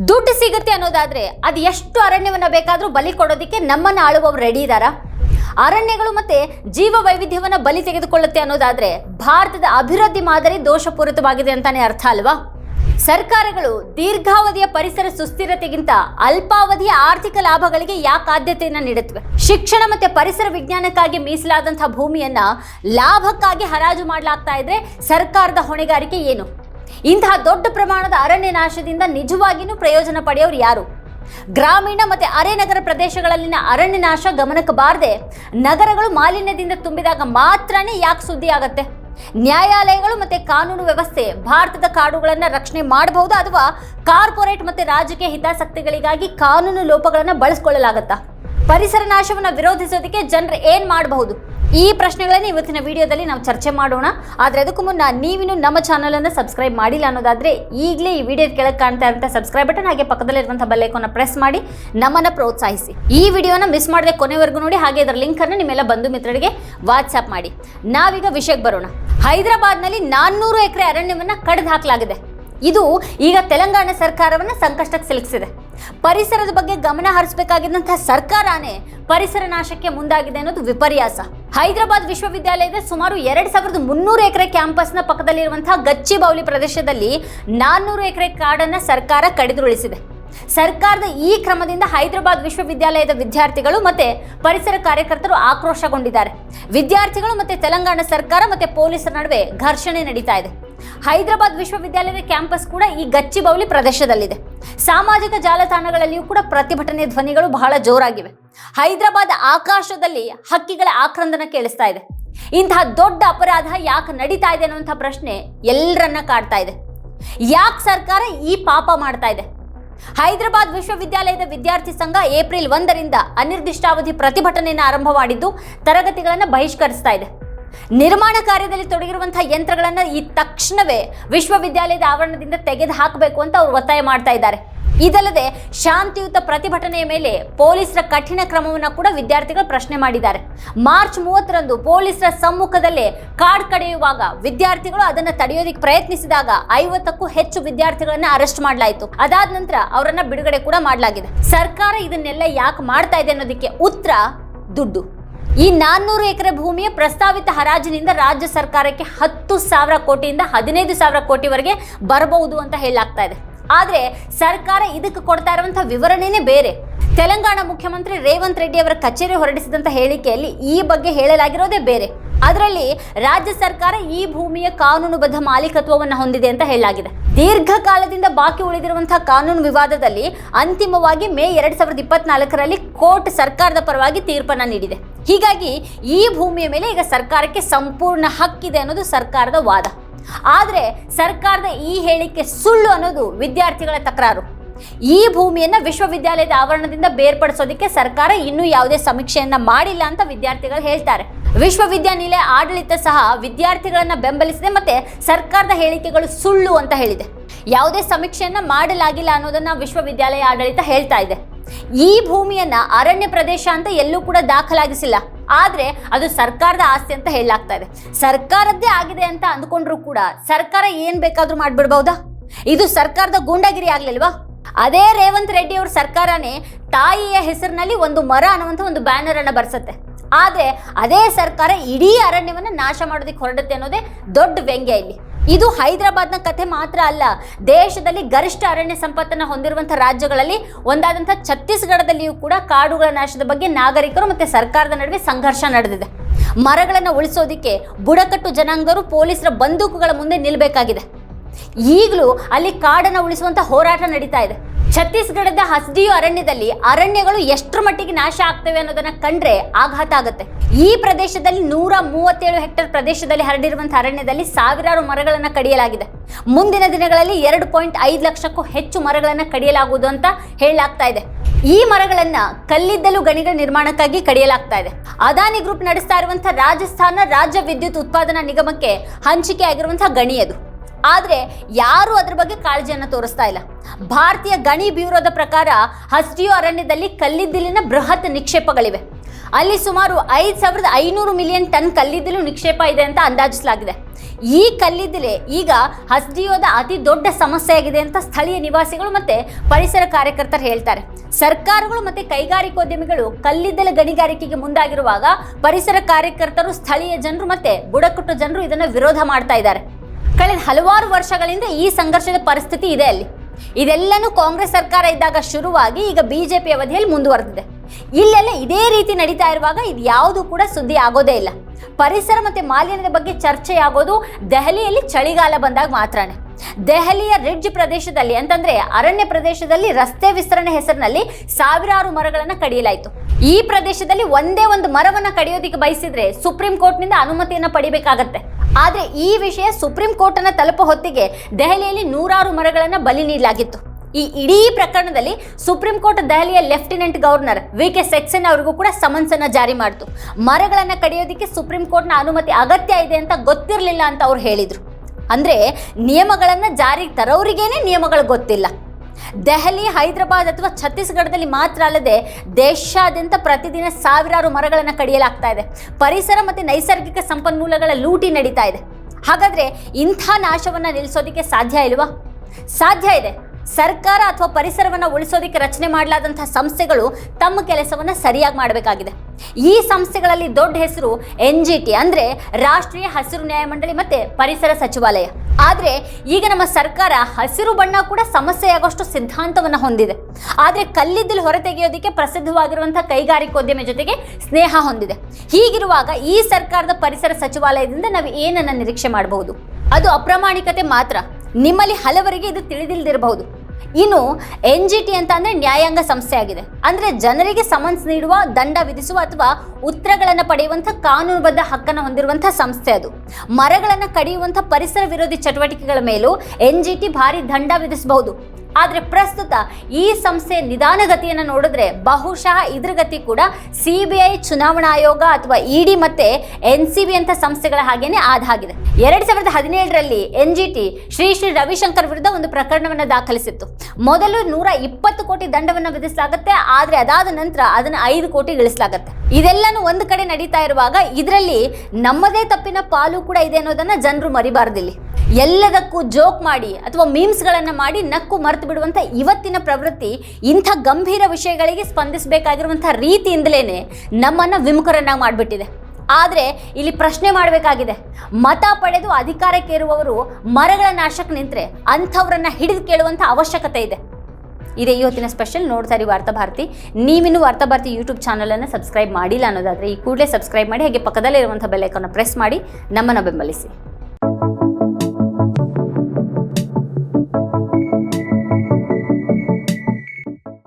ದುಡ್ಡು ಸಿಗುತ್ತೆ ಅನ್ನೋದಾದ್ರೆ ಅದು ಎಷ್ಟು ಅರಣ್ಯವನ್ನ ಬೇಕಾದರೂ ಬಲಿ ಕೊಡೋದಕ್ಕೆ ನಮ್ಮನ್ನ ಆಳುವವರು ರೆಡಿ ಇದ್ದಾರಾ ಅರಣ್ಯಗಳು ಮತ್ತೆ ಜೀವ ವೈವಿಧ್ಯವನ್ನ ಬಲಿ ತೆಗೆದುಕೊಳ್ಳುತ್ತೆ ಅನ್ನೋದಾದ್ರೆ ಭಾರತದ ಅಭಿವೃದ್ಧಿ ಮಾದರಿ ದೋಷಪೂರಿತವಾಗಿದೆ ಅಂತಾನೆ ಅರ್ಥ ಅಲ್ವಾ? ಸರ್ಕಾರಗಳು ದೀರ್ಘಾವಧಿಯ ಪರಿಸರ ಸುಸ್ಥಿರತೆಗಿಂತ ಅಲ್ಪಾವಧಿಯ ಆರ್ಥಿಕ ಲಾಭಗಳಿಗೆ ಯಾಕೆ ಆದ್ಯತೆಯನ್ನು ನೀಡುತ್ತವೆ? ಶಿಕ್ಷಣ ಮತ್ತೆ ಪರಿಸರ ವಿಜ್ಞಾನಕ್ಕಾಗಿ ಮೀಸಲಾದಂತಹ ಭೂಮಿಯನ್ನ ಲಾಭಕ್ಕಾಗಿ ಹರಾಜು ಮಾಡಲಾಗ್ತಾ ಇದ್ರೆ ಸರ್ಕಾರದ ಹೊಣೆಗಾರಿಕೆ ಏನು? ಇಂತಹ ದೊಡ್ಡ ಪ್ರಮಾಣದ ಅರಣ್ಯ ನಾಶದಿಂದ ನಿಜವಾಗಿಯೂ ಪ್ರಯೋಜನ ಪಡೆಯೋರು ಯಾರು? ಗ್ರಾಮೀಣ ಮತ್ತೆ ಅರೆ ನಗರ ಪ್ರದೇಶಗಳಲ್ಲಿನ ಅರಣ್ಯ ನಾಶ ಗಮನಕ್ಕೆ ಬಾರದೆ ನಗರಗಳು ಮಾಲಿನ್ಯದಿಂದ ತುಂಬಿದಾಗ ಮಾತ್ರನೇ ಯಾಕೆ ಸುದ್ದಿ ಆಗತ್ತೆ? ನ್ಯಾಯಾಲಯಗಳು ಮತ್ತೆ ಕಾನೂನು ವ್ಯವಸ್ಥೆ ಭಾರತದ ಕಾಡುಗಳನ್ನು ರಕ್ಷಣೆ ಮಾಡಬಹುದಾ ಅಥವಾ ಕಾರ್ಪೊರೇಟ್ ಮತ್ತೆ ರಾಜಕೀಯ ಹಿತಾಸಕ್ತಿಗಳಿಗಾಗಿ ಕಾನೂನು ಲೋಪಗಳನ್ನು ಬಳಸ್ಕೊಳ್ಳಲಾಗತ್ತಾ? ಪರಿಸರ ನಾಶವನ್ನು ವಿರೋಧಿಸೋದಕ್ಕೆ ಜನರು ಏನು ಮಾಡಬಹುದು? ಈ ಪ್ರಶ್ನೆಗಳನ್ನ ಇವತ್ತಿನ ವಿಡಿಯೋದಲ್ಲಿ ನಾವು ಚರ್ಚೆ ಮಾಡೋಣ. ಆದ್ರೆ ಅದಕ್ಕೂ ಮುನ್ನ ನೀವಿನ್ನು ನಮ್ಮ ಚಾನಲನ್ನು ಸಬ್ಸ್ಕ್ರೈಬ್ ಮಾಡಿಲ್ಲ ಅನ್ನೋದಾದ್ರೆ ಈಗಲೇ ಈ ವಿಡಿಯೋ ಕೆಳಗೆ ಕಾಣ್ತಾ ಇರುವಂಥ ಸಬ್ಸ್ಕ್ರೈಬ್ ಬಟನ್ ಹಾಗೆ ಪಕ್ಕದಲ್ಲಿರುವಂಥ ಬೆಲ್ಲೈಕೋನ ಪ್ರೆಸ್ ಮಾಡಿ ನಮ್ಮನ್ನ ಪ್ರೋತ್ಸಾಹಿಸಿ. ಈ ವಿಡಿಯೋನ ಮಿಸ್ ಮಾಡದೆ ಕೊನೆವರೆಗೂ ನೋಡಿ, ಹಾಗೆ ಇದರ ಲಿಂಕ್ ಅನ್ನು ನಿಮ್ಮೆಲ್ಲ ಬಂಧು ಮಿತ್ರರಿಗೆ ವಾಟ್ಸ್ಆಪ್ ಮಾಡಿ. ನಾವೀಗ ವಿಷಯಕ್ಕೆ ಬರೋಣ. ಹೈದರಾಬಾದ್ನಲ್ಲಿ ನಾನ್ನೂರು ಎಕರೆ ಅರಣ್ಯವನ್ನ ಕಡ್ದು ಹಾಕಲಾಗಿದೆ. ಇದು ಈಗ ತೆಲಂಗಾಣ ಸರ್ಕಾರವನ್ನು ಸಂಕಷ್ಟಕ್ಕೆ ಸಿಲುಕಿಸಿದೆ. ಪರಿಸರದ ಬಗ್ಗೆ ಗಮನ ಹರಿಸಬೇಕಾಗಿದ್ದಂತಹ ಸರ್ಕಾರನೇ ಪರಿಸರ ನಾಶಕ್ಕೆ ಮುಂದಾಗಿದೆ ಅನ್ನೋದು ವಿಪರ್ಯಾಸ. ಹೈದರಾಬಾದ್ ವಿಶ್ವವಿದ್ಯಾಲಯದ ಸುಮಾರು ಎರಡ್ ಸಾವಿರದ ಮುನ್ನೂರು ಎಕರೆ ಕ್ಯಾಂಪಸ್ನ ಪಕ್ಕದಲ್ಲಿರುವಂತಹ ಗಚ್ಚಿಬೌಲಿ ಪ್ರದೇಶದಲ್ಲಿ ನಾನ್ನೂರು ಎಕರೆ ಕಾಡನ್ನ ಸರ್ಕಾರ ಕಡಿದುರುಳಿಸಿದೆ. ಸರ್ಕಾರದ ಈ ಕ್ರಮದಿಂದ ಹೈದರಾಬಾದ್ ವಿಶ್ವವಿದ್ಯಾಲಯದ ವಿದ್ಯಾರ್ಥಿಗಳು ಮತ್ತೆ ಪರಿಸರ ಕಾರ್ಯಕರ್ತರು ಆಕ್ರೋಶಗೊಂಡಿದ್ದಾರೆ. ವಿದ್ಯಾರ್ಥಿಗಳು ಮತ್ತೆ ತೆಲಂಗಾಣ ಸರ್ಕಾರ ಮತ್ತೆ ಪೊಲೀಸರ ನಡುವೆ ಘರ್ಷಣೆ ನಡೀತಾ ಇದೆ. ಹೈದರಾಬಾದ್ ವಿಶ್ವವಿದ್ಯಾಲಯದ ಕ್ಯಾಂಪಸ್ ಕೂಡ ಈ ಗಚ್ಚಿಬೌಲಿ ಪ್ರದೇಶದಲ್ಲಿದೆ. ಸಾಮಾಜಿಕ ಜಾಲತಾಣಗಳಲ್ಲಿಯೂ ಕೂಡ ಪ್ರತಿಭಟನೆ ಧ್ವನಿಗಳು ಬಹಳ ಜೋರಾಗಿವೆ. ಹೈದರಾಬಾದ್ ಆಕಾಶದಲ್ಲಿ ಹಕ್ಕಿಗಳ ಆಕ್ರಂದನ ಕೇಳಿಸ್ತಾ ಇದೆ. ಇಂತಹ ದೊಡ್ಡ ಅಪರಾಧ ಯಾಕೆ ನಡೀತಾ ಇದೆ ಅನ್ನುವಂಥ ಪ್ರಶ್ನೆ ಎಲ್ಲರನ್ನ ಕಾಡ್ತಾ ಇದೆ. ಯಾಕೆ ಸರ್ಕಾರ ಈ ಪಾಪ ಮಾಡ್ತಾ ಇದೆ? ಹೈದರಾಬಾದ್ ವಿಶ್ವವಿದ್ಯಾಲಯದ ವಿದ್ಯಾರ್ಥಿ ಸಂಘ ಏಪ್ರಿಲ್ ಒಂದರಿಂದ ಅನಿರ್ದಿಷ್ಟಾವಧಿ ಪ್ರತಿಭಟನೆಯನ್ನು ಆರಂಭ ಮಾಡಿದ್ದು ತರಗತಿಗಳನ್ನು ಬಹಿಷ್ಕರಿಸ್ತಾ ಇದೆ. ನಿರ್ಮಾಣ ಕಾರ್ಯದಲ್ಲಿ ತೊಡಗಿರುವಂತಹ ಯಂತ್ರಗಳನ್ನು ಈ ತಕ್ಷಣವೇ ವಿಶ್ವವಿದ್ಯಾಲಯದ ಆವರಣದಿಂದ ತೆಗೆದು ಹಾಕಬೇಕು ಅಂತ ಅವರು ಒತ್ತಾಯ ಮಾಡ್ತಾ ಇದ್ದಾರೆ. ಇದಲ್ಲದೆ ಶಾಂತಿಯುತ ಪ್ರತಿಭಟನೆಯ ಮೇಲೆ ಪೊಲೀಸರ ಕಠಿಣ ಕ್ರಮವನ್ನು ಕೂಡ ವಿದ್ಯಾರ್ಥಿಗಳು ಪ್ರಶ್ನೆ ಮಾಡಿದ್ದಾರೆ. ಮಾರ್ಚ್ ಮೂವತ್ತರಂದು ಪೊಲೀಸರ ಸಮ್ಮುಖದಲ್ಲೇ ಕಾರ್ಡ್ ಕಡೆಯುವಾಗ ವಿದ್ಯಾರ್ಥಿಗಳು ಅದನ್ನು ತಡೆಯೋದಿಕ್ಕೆ ಪ್ರಯತ್ನಿಸಿದಾಗ ಐವತ್ತಕ್ಕೂ ಹೆಚ್ಚು ವಿದ್ಯಾರ್ಥಿಗಳನ್ನ ಅರೆಸ್ಟ್ ಮಾಡಲಾಯಿತು. ಅದಾದ ನಂತರ ಅವರನ್ನ ಬಿಡುಗಡೆ ಕೂಡ ಮಾಡಲಾಗಿದೆ. ಸರ್ಕಾರ ಇದನ್ನೆಲ್ಲ ಯಾಕೆ ಮಾಡ್ತಾ ಇದೆ ಅನ್ನೋದಕ್ಕೆ ಉತ್ತರ ದುಡ್ಡು. ಈ ನಾನ್ನೂರು ಎಕರೆ ಭೂಮಿಯ ಪ್ರಸ್ತಾವಿತ ಹರಾಜಿನಿಂದ ರಾಜ್ಯ ಸರ್ಕಾರಕ್ಕೆ ಹತ್ತು ಸಾವಿರ ಕೋಟಿಯಿಂದ ಹದಿನೈದು ಸಾವಿರ ಕೋಟಿವರೆಗೆ ಬರಬಹುದು ಅಂತ ಹೇಳಲಾಗ್ತಾ ಇದೆ. ಆದರೆ ಸರ್ಕಾರ ಇದಕ್ಕೆ ಕೊಡ್ತಾ ಇರುವಂತಹ ವಿವರಣೆನೇ ಬೇರೆ. ತೆಲಂಗಾಣ ಮುಖ್ಯಮಂತ್ರಿ ರೇವಂತ್ ರೆಡ್ಡಿ ಅವರ ಕಚೇರಿ ಹೊರಡಿಸಿದಂತ ಹೇಳಿಕೆಯಲ್ಲಿ ಈ ಬಗ್ಗೆ ಹೇಳಲಾಗಿರೋದೇ ಬೇರೆ. ಅದರಲ್ಲಿ ರಾಜ್ಯ ಸರ್ಕಾರ ಈ ಭೂಮಿಯ ಕಾನೂನುಬದ್ಧ ಮಾಲೀಕತ್ವವನ್ನು ಹೊಂದಿದೆ ಅಂತ ಹೇಳಲಾಗಿದೆ. ದೀರ್ಘಕಾಲದಿಂದ ಬಾಕಿ ಉಳಿದಿರುವಂತಹ ಕಾನೂನು ವಿವಾದದಲ್ಲಿ ಅಂತಿಮವಾಗಿ ಮೇ ಎರಡ್ ಸಾವಿರದ ಇಪ್ಪತ್ನಾಲ್ಕರಲ್ಲಿ ಕೋರ್ಟ್ ಸರ್ಕಾರದ ಪರವಾಗಿ ತೀರ್ಪನ್ನು ನೀಡಿದೆ. ಹೀಗಾಗಿ ಈ ಭೂಮಿಯ ಮೇಲೆ ಈಗ ಸರ್ಕಾರಕ್ಕೆ ಸಂಪೂರ್ಣ ಹಕ್ಕಿದೆ ಅನ್ನೋದು ಸರ್ಕಾರದ ವಾದ. ಆದರೆ ಸರ್ಕಾರದ ಈ ಹೇಳಿಕೆ ಸುಳ್ಳು ಅನ್ನೋದು ವಿದ್ಯಾರ್ಥಿಗಳ ತಕರಾರು. ಈ ಭೂಮಿಯನ್ನು ವಿಶ್ವವಿದ್ಯಾಲಯದ ಆವರಣದಿಂದ ಬೇರ್ಪಡಿಸೋದಕ್ಕೆ ಸರ್ಕಾರ ಇನ್ನೂ ಯಾವುದೇ ಸಮೀಕ್ಷೆಯನ್ನು ಮಾಡಿಲ್ಲ ಅಂತ ವಿದ್ಯಾರ್ಥಿಗಳು ಹೇಳ್ತಾರೆ. ವಿಶ್ವವಿದ್ಯಾನಿಲಯ ಆಡಳಿತ ಸಹ ವಿದ್ಯಾರ್ಥಿಗಳನ್ನು ಬೆಂಬಲಿಸಿದೆ ಮತ್ತೆ ಸರ್ಕಾರದ ಹೇಳಿಕೆಗಳು ಸುಳ್ಳು ಅಂತ ಹೇಳಿದೆ. ಯಾವುದೇ ಸಮೀಕ್ಷೆಯನ್ನು ಮಾಡಲಾಗಿಲ್ಲ ಅನ್ನೋದನ್ನ ವಿಶ್ವವಿದ್ಯಾಲಯ ಆಡಳಿತ ಹೇಳ್ತಾ ಇದೆ. ಈ ಭೂಮಿಯನ್ನ ಅರಣ್ಯ ಪ್ರದೇಶ ಅಂತ ಎಲ್ಲೂ ಕೂಡ ದಾಖಲಾಗಿಸಿಲ್ಲ. ಆದ್ರೆ ಅದು ಸರ್ಕಾರದ ಆಸ್ತಿ ಅಂತ ಹೇಳಲಾಗ್ತಾ ಇದೆ. ಸರ್ಕಾರದ್ದೇ ಆಗಿದೆ ಅಂತ ಅಂದ್ಕೊಂಡ್ರು ಕೂಡ ಸರ್ಕಾರ ಏನ್ ಬೇಕಾದ್ರೂ ಮಾಡ್ಬಿಡ್ಬಹುದಾ ಇದು ಸರ್ಕಾರದ ಗೂಂಡಾಗಿರಿ ಆಗ್ಲಿಲ್ವಾ? ಅದೇ ರೇವಂತ್ ರೆಡ್ಡಿ ಅವ್ರ ಸರ್ಕಾರನೇ ತಾಯಿಯ ಹೆಸರಿನಲ್ಲಿ ಒಂದು ಮರ ಅನ್ನುವಂಥ ಒಂದು ಬ್ಯಾನರ್ ಅನ್ನ ಬರ್ಸತ್ತೆ. ಆದ್ರೆ ಅದೇ ಸರ್ಕಾರ ಇಡೀ ಅರಣ್ಯವನ್ನ ನಾಶ ಮಾಡೋದಕ್ಕೆ ಹೊರಡುತ್ತೆ ಅನ್ನೋದೇ ದೊಡ್ಡ ವ್ಯಂಗ್ಯ ಇಲ್ಲಿ. ಇದು ಹೈದರಾಬಾದ್ನ ಕಥೆ ಮಾತ್ರ ಅಲ್ಲ, ದೇಶದಲ್ಲಿ ಗರಿಷ್ಠ ಅರಣ್ಯ ಸಂಪತ್ತನ್ನು ಹೊಂದಿರುವಂಥ ರಾಜ್ಯಗಳಲ್ಲಿ ಒಂದಾದಂಥ ಛತ್ತೀಸ್ಗಢದಲ್ಲಿಯೂ ಕೂಡ ಕಾಡುಗಳ ನಾಶದ ಬಗ್ಗೆ ನಾಗರಿಕರು ಮತ್ತೆ ಸರ್ಕಾರದ ನಡುವೆ ಸಂಘರ್ಷ ನಡೆದಿದೆ. ಮರಗಳನ್ನು ಉಳಿಸೋದಿಕ್ಕೆ ಬುಡಕಟ್ಟು ಜನಾಂಗರು ಪೊಲೀಸರ ಬಂದೂಕುಗಳ ಮುಂದೆ ನಿಲ್ಲಬೇಕಾಗಿದೆ ಈಗಲೂ ಅಲ್ಲಿ ಕಾಡನ್ನು ಉಳಿಸುವಂತ ಹೋರಾಟ ನಡೀತಾ ಇದೆ. ಛತ್ತೀಸ್ಗಢದ ಹಸ್ದಿಯು ಅರಣ್ಯದಲ್ಲಿ ಅರಣ್ಯಗಳು ಎಷ್ಟರ ಮಟ್ಟಿಗೆ ನಾಶ ಆಗ್ತವೆ ಅನ್ನೋದನ್ನ ಕಂಡ್ರೆ ಆಘಾತ ಆಗುತ್ತೆ. ಈ ಪ್ರದೇಶದಲ್ಲಿ ನೂರ ಮೂವತ್ತೇಳು ಹೆಕ್ಟೇರ್ ಪ್ರದೇಶದಲ್ಲಿ ಹರಡಿರುವಂತಹ ಅರಣ್ಯದಲ್ಲಿ ಸಾವಿರಾರು ಮರಗಳನ್ನು ಕಡಿಯಲಾಗಿದೆ. ಮುಂದಿನ ದಿನಗಳಲ್ಲಿ ಎರಡು ಪಾಯಿಂಟ್ ಐದು ಲಕ್ಷಕ್ಕೂ ಹೆಚ್ಚು ಮರಗಳನ್ನು ಕಡಿಯಲಾಗುವುದು ಅಂತ ಹೇಳಲಾಗ್ತಾ ಇದೆ. ಈ ಮರಗಳನ್ನ ಕಲ್ಲಿದ್ದಲು ಗಣಿಗಳ ನಿರ್ಮಾಣಕ್ಕಾಗಿ ಕಡಿಯಲಾಗ್ತಾ ಇದೆ. ಅದಾನಿ ಗ್ರೂಪ್ ನಡೆಸ್ತಾ ಇರುವಂತಹ ರಾಜಸ್ಥಾನ ರಾಜ್ಯ ವಿದ್ಯುತ್ ಉತ್ಪಾದನಾ ನಿಗಮಕ್ಕೆ ಹಂಚಿಕೆ ಆಗಿರುವಂತಹ ಗಣಿ ಅದು. ಆದರೆ ಯಾರು ಅದ್ರ ಬಗ್ಗೆ ಕಾಳಜಿಯನ್ನು ತೋರಿಸ್ತಾ ಇಲ್ಲ. ಭಾರತೀಯ ಗಣಿ ಬ್ಯೂರೋದ ಪ್ರಕಾರ ಹಸ್ಟಿಯೋ ಅರಣ್ಯದಲ್ಲಿ ಕಲ್ಲಿದ್ದಲಿನ ಬೃಹತ್ ನಿಕ್ಷೇಪಗಳಿವೆ. ಅಲ್ಲಿ ಸುಮಾರು ಐದು ಸಾವಿರದ ಐನೂರು ಮಿಲಿಯನ್ ಟನ್ ಕಲ್ಲಿದ್ದಲು ನಿಕ್ಷೇಪ ಇದೆ ಅಂತ ಅಂದಾಜಿಸಲಾಗಿದೆ. ಈ ಕಲ್ಲಿದ್ದಲೆ ಈಗ ಹಸ್ಡಿಯೋದ ಅತಿ ದೊಡ್ಡ ಸಮಸ್ಯೆಯಾಗಿದೆ ಅಂತ ಸ್ಥಳೀಯ ನಿವಾಸಿಗಳು ಮತ್ತು ಪರಿಸರ ಕಾರ್ಯಕರ್ತರು ಹೇಳ್ತಾರೆ. ಸರ್ಕಾರಗಳು ಮತ್ತು ಕೈಗಾರಿಕೋದ್ಯಮಿಗಳು ಕಲ್ಲಿದ್ದಲ ಗಣಿಗಾರಿಕೆಗೆ ಮುಂದಾಗಿರುವಾಗ ಪರಿಸರ ಕಾರ್ಯಕರ್ತರು, ಸ್ಥಳೀಯ ಜನರು ಮತ್ತು ಬುಡಕಟ್ಟು ಜನರು ಇದನ್ನು ವಿರೋಧ ಮಾಡ್ತಾ ಇದ್ದಾರೆ. ಕಳೆದ ಹಲವಾರು ವರ್ಷಗಳಿಂದ ಈ ಸಂಘರ್ಷದ ಪರಿಸ್ಥಿತಿ ಇದೆ ಅಲ್ಲಿ. ಇದೆಲ್ಲನೂ ಕಾಂಗ್ರೆಸ್ ಸರ್ಕಾರ ಇದ್ದಾಗ ಶುರುವಾಗಿ ಈಗ ಬಿಜೆಪಿ ಅವಧಿಯಲ್ಲಿ ಮುಂದುವರೆದಿದೆ. ಇಲ್ಲೆಲ್ಲ ಇದೇ ರೀತಿ ನಡೀತಾ ಇರುವಾಗ ಇದು ಯಾವುದು ಕೂಡ ಸುದ್ದಿ ಆಗೋದೇ ಇಲ್ಲ. ಪರಿಸರ ಮತ್ತೆ ಮಾಲಿನ್ಯದ ಬಗ್ಗೆ ಚರ್ಚೆ ಆಗೋದು ದೆಹಲಿಯಲ್ಲಿ ಚಳಿಗಾಲ ಬಂದಾಗ ಮಾತ್ರನೇ. ದೆಹಲಿಯ ರಿಡ್ಜ್ ಪ್ರದೇಶದಲ್ಲಿ ಅಂತಂದ್ರೆ ಅರಣ್ಯ ಪ್ರದೇಶದಲ್ಲಿ ರಸ್ತೆ ವಿಸ್ತರಣೆ ಹೆಸರಿನಲ್ಲಿ ಸಾವಿರಾರು ಮರಗಳನ್ನು ಕಡಿಯಲಾಯಿತು. ಈ ಪ್ರದೇಶದಲ್ಲಿ ಒಂದೇ ಒಂದು ಮರವನ್ನು ಕಡಿಯೋದಿಕ್ಕೆ ಬಯಸಿದ್ರೆ ಸುಪ್ರೀಂ ಕೋರ್ಟ್ನಿಂದ ಅನುಮತಿಯನ್ನ ಪಡಿಬೇಕಾಗತ್ತೆ. ಆದ್ರೆ ಈ ವಿಷಯ ಸುಪ್ರೀಂ ಕೋರ್ಟ್ ಅನ್ನ ತಲುಪೋ ಹೊತ್ತಿಗೆ ದೆಹಲಿಯಲ್ಲಿ ನೂರಾರು ಮರಗಳನ್ನು ಬಲಿ ನೀಡಲಾಗಿತ್ತು. ಈ ಇಡೀ ಪ್ರಕರಣದಲ್ಲಿ ಸುಪ್ರೀಂ ಕೋರ್ಟ್ ದೆಹಲಿಯ lieutenant governor V K Saxena ಅವರಿಗೂ ಕೂಡ ಸಮನ್ಸ್ ಅನ್ನ ಜಾರಿ ಮಾಡಿತು. ಮರಗಳನ್ನು ಕಡಿಯೋದಿಕ್ಕೆ ಸುಪ್ರೀಂ ಕೋರ್ಟ್ನ ಅನುಮತಿ ಅಗತ್ಯ ಇದೆ ಅಂತ ಗೊತ್ತಿರಲಿಲ್ಲ ಅಂತ ಅವ್ರು ಹೇಳಿದರು. ಅಂದ್ರೆ ನಿಯಮಗಳನ್ನು ಜಾರಿಗೆ ತರೋರಿಗೇನೆ ನಿಯಮಗಳು ಗೊತ್ತಿಲ್ಲ. ದೆಹಲಿ, ಹೈದರಾಬಾದ್ ಅಥವಾ ಛತ್ತೀಸ್ಗಢದಲ್ಲಿ ಮಾತ್ರ ಅಲ್ಲದೆ ದೇಶಾದ್ಯಂತ ಪ್ರತಿದಿನ ಸಾವಿರಾರು ಮರಗಳನ್ನು ಕಡಿಯಲಾಗ್ತಾ ಇದೆ. ಪರಿಸರ ಮತ್ತು ನೈಸರ್ಗಿಕ ಸಂಪನ್ಮೂಲಗಳ ಲೂಟಿ ನಡೀತಾ ಇದೆ. ಹಾಗಾದರೆ ಇಂಥ ನಾಶವನ್ನು ನಿಲ್ಲಿಸೋದಕ್ಕೆ ಸಾಧ್ಯ ಇಲ್ವಾ? ಸಾಧ್ಯ ಇದೆ. ಸರ್ಕಾರ ಅಥವಾ ಪರಿಸರವನ್ನು ಉಳಿಸೋದಕ್ಕೆ ರಚನೆ ಮಾಡಲಾದಂಥ ಸಂಸ್ಥೆಗಳು ತಮ್ಮ ಕೆಲಸವನ್ನು ಸರಿಯಾಗಿ ಮಾಡಬೇಕಾಗಿದೆ. ಈ ಸಂಸ್ಥೆಗಳಲ್ಲಿ ದೊಡ್ಡ ಹೆಸರು ಎನ್ ಜಿ ಟಿ ಅಂದರೆ ರಾಷ್ಟ್ರೀಯ ಹಸಿರು ನ್ಯಾಯಮಂಡಳಿ ಮತ್ತು ಪರಿಸರ ಸಚಿವಾಲಯ. ಆದರೆ ಈಗ ನಮ್ಮ ಸರ್ಕಾರ ಹಸಿರು ಬಣ್ಣ ಕೂಡ ಸಮಸ್ಯೆಯಾಗೋಷ್ಟು ಸಿದ್ಧಾಂತವನ್ನು ಹೊಂದಿದೆ. ಆದರೆ ಕಲ್ಲಿದ್ದಲು ಹೊರತೆಗೆಯೋದಕ್ಕೆ ಪ್ರಸಿದ್ಧವಾಗಿರುವಂಥ ಕೈಗಾರಿಕೋದ್ಯಮ ಜೊತೆಗೆ ಸ್ನೇಹ ಹೊಂದಿದೆ. ಹೀಗಿರುವಾಗ ಈ ಸರ್ಕಾರದ ಪರಿಸರ ಸಚಿವಾಲಯದಿಂದ ನಾವು ಏನನ್ನು ನಿರೀಕ್ಷೆ ಮಾಡಬಹುದು? ಅದು ಅಪ್ರಾಮಾಣಿಕತೆ ಮಾತ್ರ. ನಿಮ್ಮಲ್ಲಿ ಹಲವರಿಗೆ ಇದು ತಿಳಿದಿಲ್ಲದಿರಬಹುದು ಇನ್ನು ಎನ್ ಜಿ ಟಿ ಅಂತ ಅಂದರೆ ನ್ಯಾಯಾಂಗ ಸಂಸ್ಥೆ ಆಗಿದೆ. ಅಂದರೆ ಜನರಿಗೆ ಸಮನ್ಸ್ ನೀಡುವ, ದಂಡ ವಿಧಿಸುವ ಅಥವಾ ಉತ್ತರಗಳನ್ನು ಪಡೆಯುವಂಥ ಕಾನೂನುಬದ್ಧ ಹಕ್ಕನ್ನು ಹೊಂದಿರುವಂಥ ಸಂಸ್ಥೆ ಅದು. ಮರಗಳನ್ನು ಕಡಿಯುವಂಥ ಪರಿಸರ ವಿರೋಧಿ ಚಟುವಟಿಕೆಗಳ ಮೇಲೂ ಎನ್ ಜಿ ಟಿ ಭಾರಿ ದಂಡ ವಿಧಿಸಬಹುದು. ಆದರೆ ಪ್ರಸ್ತುತ ಈ ಸಂಸ್ಥೆ ನಿಧಾನಗತಿಯನ್ನು ನೋಡಿದ್ರೆ ಬಹುಶಃ ಇದ್ರ ಗತಿ ಕೂಡ ಸಿ ಬಿ ಐ ಚುನಾವಣಾ ಆಯೋಗ ಅಥವಾ ಇಡಿ ಮತ್ತೆ ಎನ್ ಸಿ ಬಿ ಅಂತ ಸಂಸ್ಥೆಗಳ ಹಾಗೇನೆ ಆದಾಗಿದೆ ಎರಡ್ ಸಾವಿರದ ಹದಿನೇಳರಲ್ಲಿ N G T Shri Shri Ravishankar ವಿರುದ್ಧ ಒಂದು ಪ್ರಕರಣವನ್ನು ದಾಖಲಿಸಿತ್ತು. ಮೊದಲು ನೂರ ಇಪ್ಪತ್ತು ಕೋಟಿ ದಂಡವನ್ನು ವಿಧಿಸಲಾಗುತ್ತೆ, ಆದರೆ ಅದಾದ ನಂತರ ಅದನ್ನು ಐದು ಕೋಟಿ ಇಳಿಸಲಾಗುತ್ತೆ ಇದೆಲ್ಲನೂ ಒಂದು ಕಡೆ ನಡೀತಾ ಇರುವಾಗ ಇದರಲ್ಲಿ ನಮ್ಮದೇ ತಪ್ಪಿನ ಪಾಲು ಕೂಡ ಇದೆ ಅನ್ನೋದನ್ನ ಜನರು ಮರಿಬಾರ್ದಿಲ್ಲಿ. ಎಲ್ಲದಕ್ಕೂ ಜೋಕ್ ಮಾಡಿ ಅಥವಾ ಮೀಮ್ಸ್ಗಳನ್ನು ಮಾಡಿ ನಕ್ಕು ಮರೆತು ಬಿಡುವಂಥ ಇವತ್ತಿನ ಪ್ರವೃತ್ತಿ ಇಂಥ ಗಂಭೀರ ವಿಷಯಗಳಿಗೆ ಸ್ಪಂದಿಸಬೇಕಾಗಿರುವಂಥ ರೀತಿಯಿಂದಲೇ ನಮ್ಮನ್ನು ವಿಮುಖರನ್ನಾಗಿ ಮಾಡಿಬಿಟ್ಟಿದೆ. ಆದರೆ ಇಲ್ಲಿ ಪ್ರಶ್ನೆ ಮಾಡಬೇಕಾಗಿದೆ. ಮತ ಪಡೆದು ಅಧಿಕಾರಕ್ಕೇರುವವರು ಮರಗಳ ನಾಶಕ್ಕೆ ನಿಂತರೆ ಅಂಥವರನ್ನು ಹಿಡಿದು ಕೇಳುವಂಥ ಅವಶ್ಯಕತೆ ಇದೆ. ಇದೇ ಇವತ್ತಿನ ಸ್ಪೆಷಲ್ ನೋಡ್ತಾ ವಾರ್ತಾ ಭಾರತಿ. ನೀವಿನ್ನು ವಾರ್ತಾ ಭಾರತಿ ಯೂಟ್ಯೂಬ್ ಚಾನಲನ್ನು ಸಬ್ಸ್ಕ್ರೈಬ್ ಮಾಡಿಲ್ಲ ಅನ್ನೋದಾದರೆ ಈ ಕೂಡಲೇ ಸಬ್ಸ್ಕ್ರೈಬ್ ಮಾಡಿ, ಹಾಗೆ ಪಕ್ಕದಲ್ಲಿರುವಂಥ ಬೆಲ್ಲೈಕನ್ನು ಪ್ರೆಸ್ ಮಾಡಿ, ನಮ್ಮನ್ನು ಬೆಂಬಲಿಸಿ.